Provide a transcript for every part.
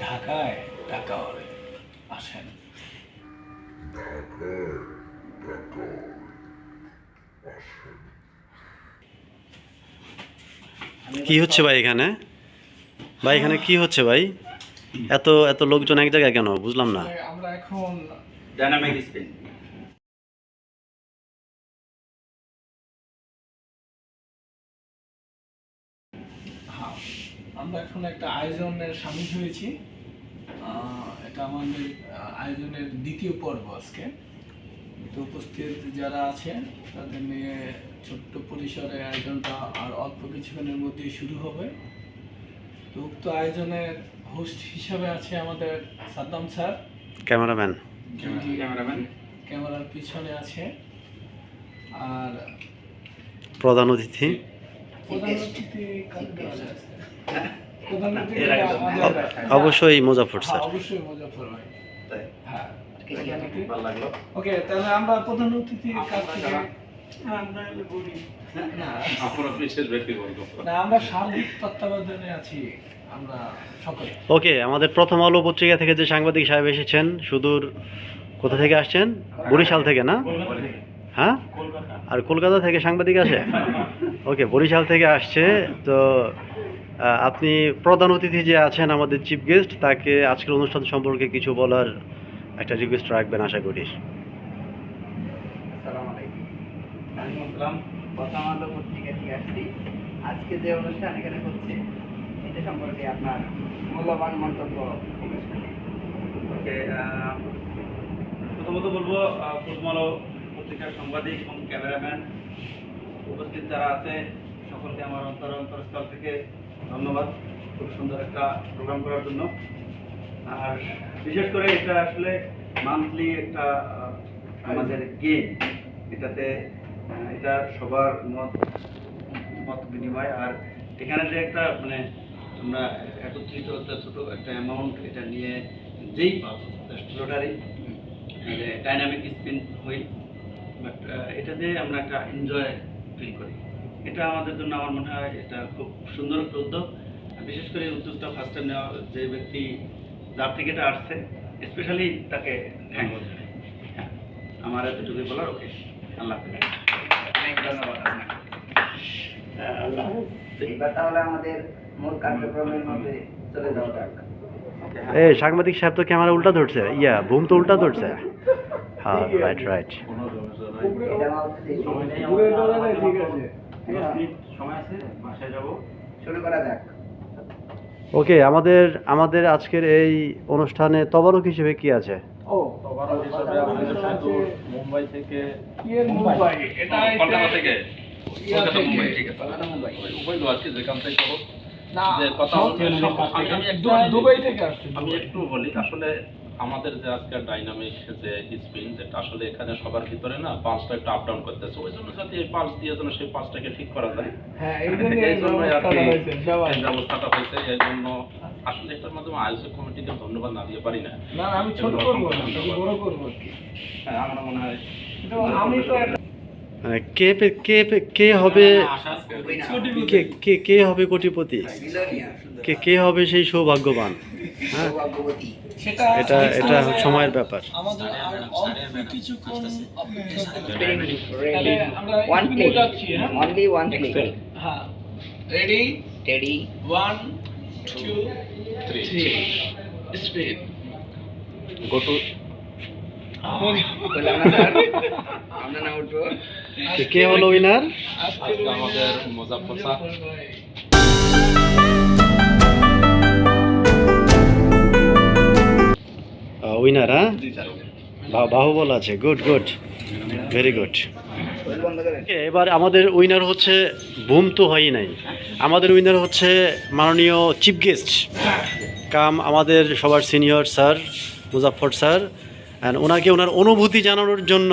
ঢাকায় টাকা আসেন। কি হচ্ছে ভাই এখানে? ভাই এখানে কি হচ্ছে ভাই? এত এত লোকজন এক জায়গায় কেন? বুঝলাম না। আমরা এখন ডায়নামিক স্পিন আমরা এখন একটা আয়োজনের সামিল হয়েছি। এটা আমাদের আয়োজনের দ্বিতীয় পর্ব আজকে। তো উপস্থিত যারা আছেন তাদের নিয়ে ছোট্ট পরিসরে আয়োজনটা আর অল্প কিছুক্ষণের মধ্যেই শুরু হবে। তো উক্ত আয়োজনের হোস্ট হিসাবে আছে আমাদের সাদ্দাম স্যার। ক্যামেরাম্যান। ক্যামেরাম্যান। ক্যামেরার পিছনে আছে। আর প্রধান অতিথি। অবশ্যই মুজাফর হ্যাঁ, স্যার। অবশ্যই মুজাফর ভাই হ্যাঁ। ওকে তাহলে আমরা প্রধান অতিথির কাছ থেকে যারা? না আপনার বিশেষ ব্যক্তিবর্গ না আমরা সার্বিক তত্ত্বাবধানে আছি। আমরা সকলে। ওকে আমাদের প্রথম আলো পত্রিকা থেকে যে সাংবাদিক সাহেব এসেছেন সুদূর কোথা থেকে আসছেন? বরিশাল থেকে না? হ্যাঁ? আর কলকাতা থেকে সাংবাদিক আসে? ওকে বরিশাল থেকে আসছে। তো আপনি প্রধান অতিথি যে আছেন আমাদের চিফ গেস্ট তাকে আজকের অনুষ্ঠান সম্পর্কে কিছু বলার একটা রিকোয়েস্ট রাখবেন আশা করি। আসসালামু আলাইকুম। আমি বললাম প্রথম আলো পত্রিকা থেকে আসছি। আজকে যে অনুষ্ঠান এখানে হচ্ছে এটা সম্পর্কে আপনার মূল্যবান মন্তব্য প্রকাশ করুন। ওকে আহ, প্রথমত বলব পত্রিকার সাংবাদিক এবং ক্যামেরাম্যান উপস্থিত যারা আছে সকলকে আমার অন্তর অন্তরস্থল থেকে ধন্যবাদ। খুব সুন্দর একটা প্রোগ্রাম করার জন্য। আর বিশেষ করে এটা আসলে মান্থলি একটা আমাদের গেম এটাতে এটা সবার মত মত বিনিময়। আর এখানে যে একটা মানে আমরা একত্রিত একটা ছোটো একটা অ্যামাউন্ট এটা নিয়ে যেই পাবো রোটারি ডাইনামিক স্পিন হই। বাট এটাতে আমরা একটা এনজয় ফিল করি। এটা আমাদের জন্য আমার মনে হয় এটা খুব সুন্দর একটা উদ্যোগ। বিশেষ করে এই উদ্যোগটা ফার্স্টে নেওয়া যে ব্যক্তি যার থেকে এটা আসছে স্পেশালি তাকে থ্যাংক হ্যাঁ আমার এতটুকুই বলার ওকে আল্লাহ হাফেজ। অনেক ধন্যবাদ আপনাকে। এবার তাহলে আমাদের মূল কার্যক্রমের মধ্যে চলে যাওয়া যাক। এ সাংবাদিক সাহেব তো ক্যামেরা উল্টা ধরছে। ইয়া বুম তো উল্টা ধরছে। হ্যাঁ রাইট রাইট এটা হচ্ছে ঘুরে দাঁড়ালে ঠিক আছে সময় আছে বাসায় যাব শুরু করা যাক ওকে আমাদের আমাদের আজকের এই অনুষ্ঠানে তবারক হিসেবে কি আছে? ও মুম্বাই থেকে মুম্বাই। এটা কলকাতা থেকে। কলকাতা মুম্বাই ঠিক আছে। উভয় তো আজকে যেখান থেকে হোক। না কথা হচ্ছে আমি- আমি একটু দু- দুবাই থেকে আসছে আমি একটু বলি আসলে আমাদের যে আজকের ডাইনামিক যে স্পিন যেটা আসলে এখানে সবার ভিতরে না পালসটা একটু আপ ডাউন করতেছে ওই জন্য যাতে এই পালস দিয়ে যেন সেই পালসটাকে ঠিক করা যায়। হ্যাঁ এই জন্য আর ব্যবস্থাটা কি হয়েছে এই ব্যবস্থাটা হয়েছে এই জন্য আসলে এটার মাধ্যমে আয়োজক কমিটিকে ধন্যবাদ না দিয়ে পারি না। আমি ছোট করব বড় করব হ্যাঁ আমার মনে হয় আমি তো মানে কে পে- কে পে- কে হবে কে কে কে হবে কোটিপতি? কে কে হবে সেই সৌভাগ্যবান? হ্যাঁ? এটা এটা সময়ের ব্যাপার। Ready one ready two three speed গত বললাম না স্যার আমরা না উঠবো কে- হলো উইনার আমাদের মুজাফফর স্যার। উইনার হ্যাঁ? বাহুবল আছে। গুড গুড ভেরি গুড এবার আমাদের উইনার হচ্ছে বুম তো হয়ই নাই। আমাদের উইনার হচ্ছে মাননীয় চিফ গেস্ট কাম আমাদের সবার senior sir Muzaffar sir and ওনাকে ওনার অনুভূতি জানানোর জন্য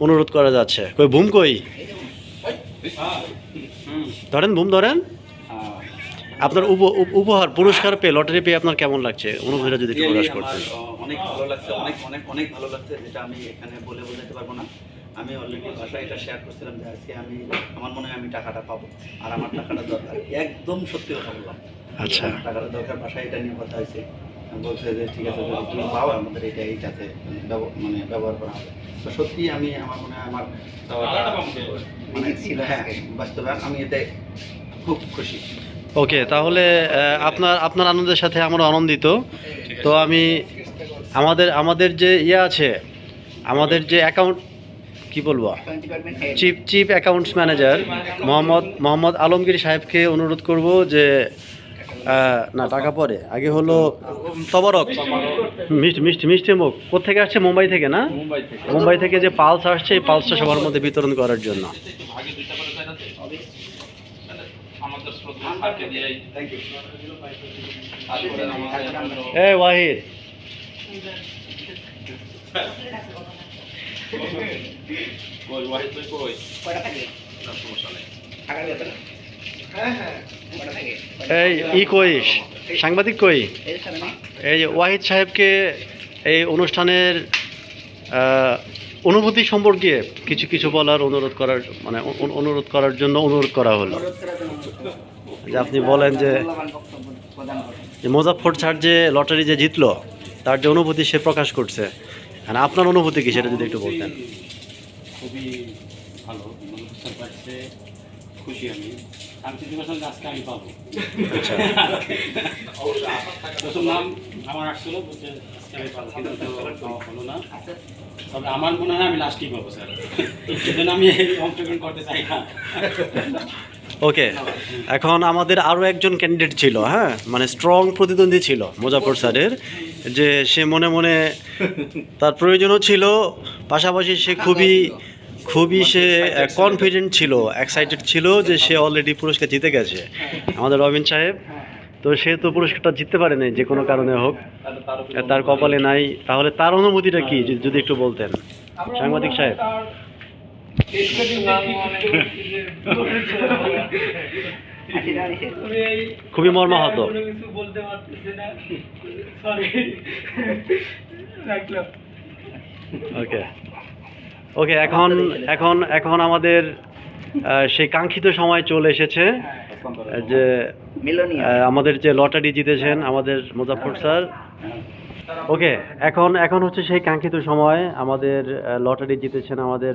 অনুরোধ করা যাচ্ছে। কই বুম কই? ধরেন বুম ধরেন। আপনার উপ- উপ- উপহার পুরস্কার পেয়ে লটারি পেয়ে আপনার কেমন লাগছে? অনুভূতিটা যদি প্রকাশ আহ, অনেক ভালো লাগছে অনেক অনেক অনেক ভালো লাগছে যেটা আমি এখানে বলে বোঝাতে পারব না। আমি অলরেডি ভাষায় এটা শেয়ার করছিলাম যে আজকে আমি আমার মনে হয় আমি টাকাটা পাবো আর আমার টাকাটা দরকার। একদম সত্যি কথা বললাম। আচ্ছা। টাকাটা দরকার বাসায় এটা নিয়ে কথা হয়েছে। বলছে যে ঠিক আছে যদি তুমি পাও আমাদের এটা মানে ব্যবহার করা হবে। তো সত্যি আমি আমার মনে হয় আমার মানে ছিল হ্যাঁ বাস্তবায়ন আমি এতে খুব খুশি। ওকে তাহলে আপনার আপনার আনন্দের সাথে আমরা আনন্দিত। তো আমি আমাদের আমাদের যে ইয়ে আছে আমাদের যে অ্যাকাউন্ট কি বলব? Chief chief accounts manager Mohammad Mohammad Alamgir সাহেবকে অনুরোধ করব যে না টাকা পরে। আগে হলো তবরক। মিষ্টি মিষ্টি মিষ্টি মুখ। কোথেকে আসছে? মুম্বাই থেকে না? মুম্বাই থেকে। যে পালস আসছে এই পালসটা সবার মধ্যে বিতরণ করার জন্য। এ ওয়াহিদ। ওয়াহিদ এই ই কই? সাংবাদিক কই? এই ওয়াহিদ সাহেবকে এই অনুষ্ঠানের অনুভূতি সম্পর্কে কিছু কিছু বলার অনুরোধ করার মানে অনুরোধ করার জন্য অনুরোধ করা হলো। যে আপনি বলেন যে মোজাফর স্যার যে লটারি যে জিতলো, তার যে অনুভূতি সে প্রকাশ করছে। মানে আপনার অনুভূতি কি সেটা যদি একটু বলতেন? খুবই ভালো। খুশি আমি। আমি চিন্তা আজকে আমি পাবো। আচ্ছা। প্রথম নাম আমার আসছিল বলছে আজকে আমি পাবো কিন্তু হলো না। তবে আমার মনে হয় আমি লাস্টই পাবো স্যার। আমি অংশগ্রহণ করতে চাই না। ওকে এখন আমাদের আরও একজন ক্যান্ডিডেট ছিল হ্যাঁ? মানে স্ট্রং প্রতিদ্বন্দ্বী ছিল মোজাফর স্যারের যে সে মনে মনে তার প্রয়োজনও ছিল পাশাপাশি সে খুবই খুবই সে কনফিডেন্ট ছিল এক্সাইটেড ছিল যে সে অলরেডি পুরস্কার জিতে গেছে। আমাদের রবিন সাহেব তো সে তো পুরস্কারটা জিততে পারে নাই যে কোনো কারণে হোক। তার কপালে নাই। তাহলে তার অনুভূতিটা কি যদি- যদি একটু বলতেন? সাংবাদিক সাহেব। খুবই মর্মাহত। ওকে ওকে এখন এখন এখন আমাদের সেই কাঙ্ক্ষিত সময় চলে এসেছে যে আমাদের যে লটারি জিতেছেন আমাদের মুজাফর স্যার। ওকে এখন এখন হচ্ছে সেই কাঙ্ক্ষিত সময় আমাদের লটারি জিতেছেন আমাদের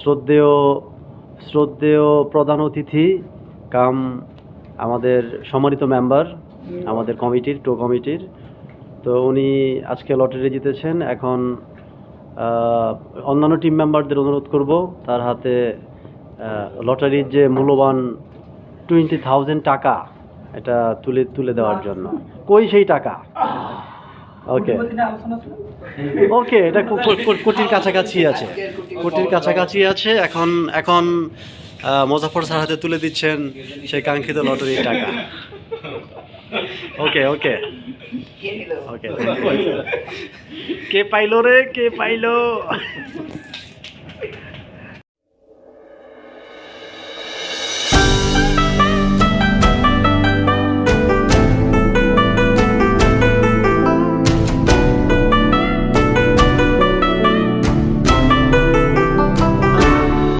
শ্রদ্ধেয় শ্রদ্ধেয় প্রধান অতিথি কাম আমাদের সম্মানিত মেম্বার আমাদের কমিটির টো কমিটির তো উনি আজকে লটারি জিতেছেন এখন অন্যান্য টিম মেম্বারদের অনুরোধ করব, তার হাতে লটারির যে মূল্যবান টোয়েন্টি থাউজেন্ড টাকা এটা তুলে তুলে দেওয়ার জন্য। কই সেই টাকা? ওকে ওকে এটা কোটির কাছাকাছি আছে। কোটির কাছাকাছি আছে, এখন এখন মোজাফর স্যার হাতে তুলে দিচ্ছেন সেই কাঙ্ক্ষিত লটারির টাকা। ওকে ওকে কে নিল ওকে কে পাইলো রে কে পাইলো